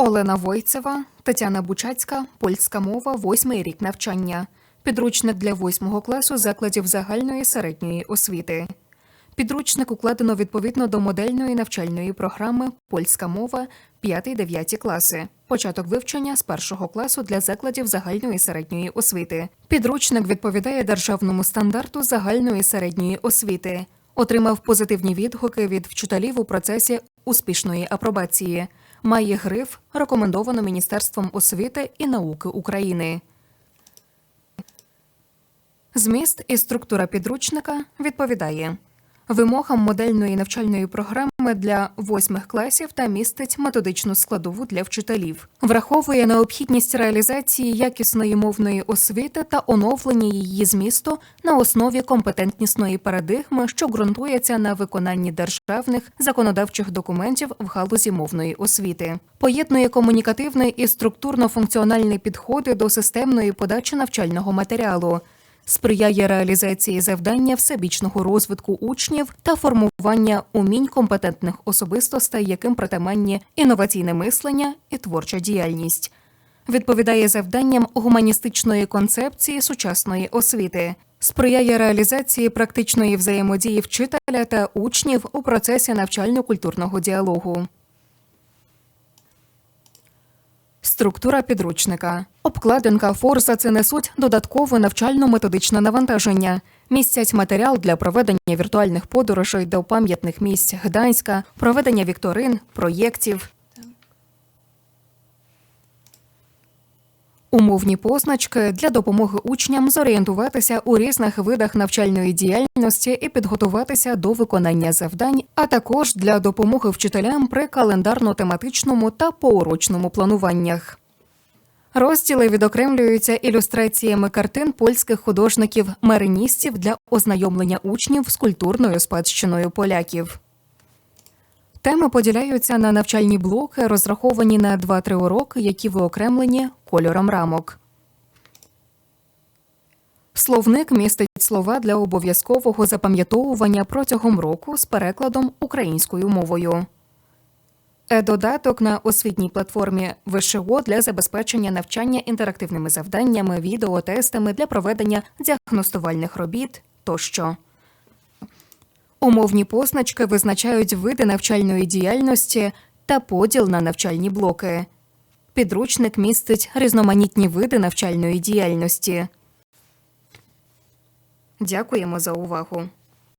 Олена Войцева, Тетяна Бучацька, польська мова, восьмий рік навчання. Підручник для восьмого класу закладів загальної середньої освіти. Підручник укладено відповідно до модельної навчальної програми Польська мова 5-9 класи. Початок вивчення з першого класу для закладів загальної середньої освіти. Підручник відповідає державному стандарту загальної середньої освіти. Отримав позитивні відгуки від вчителів у процесі успішної апробації. Має гриф, рекомендовано Міністерством освіти і науки України. Зміст і структура підручника відповідає вимогам модельної навчальної програми для восьмих класів та містить методичну складову для вчителів, враховує необхідність реалізації якісної мовної освіти та оновлення її змісту на основі компетентнісної парадигми, що ґрунтується на виконанні державних законодавчих документів в галузі мовної освіти, поєднує комунікативний і структурно-функціональні підходи до системної подачі навчального матеріалу сприяє реалізації завдання всебічного розвитку учнів та формування умінь компетентних особистостей, яким притаманні інноваційне мислення і творча діяльність. Відповідає завданням гуманістичної концепції сучасної освіти, сприяє реалізації практичної взаємодії вчителя та учнів у процесі навчально-культурного діалогу. Структура підручника. Обкладинка форса це несуть додаткове навчально-методичне навантаження. Містять матеріал для проведення віртуальних подорожей до пам'ятних місць Гданська, проведення вікторин, проєктів. Умовні позначки для допомоги учням зорієнтуватися у різних видах навчальної діяльності і підготуватися до виконання завдань, а також для допомоги вчителям при календарно-тематичному та поурочному плануваннях. Розділи відокремлюються ілюстраціями картин польських художників-мариністів для ознайомлення учнів з культурною спадщиною поляків. Теми поділяються на навчальні блоки, розраховані на 2-3 уроки, які виокремлені кольором рамок. Словник містить слова для обов'язкового запам'ятовування протягом року з перекладом українською мовою. Е-додаток на освітній платформі ВШО для забезпечення навчання інтерактивними завданнями, відео, тестами для проведення діагностувальних робіт тощо. Умовні позначки визначають види навчальної діяльності та поділ на навчальні блоки. Підручник містить різноманітні види навчальної діяльності. Дякуємо за увагу.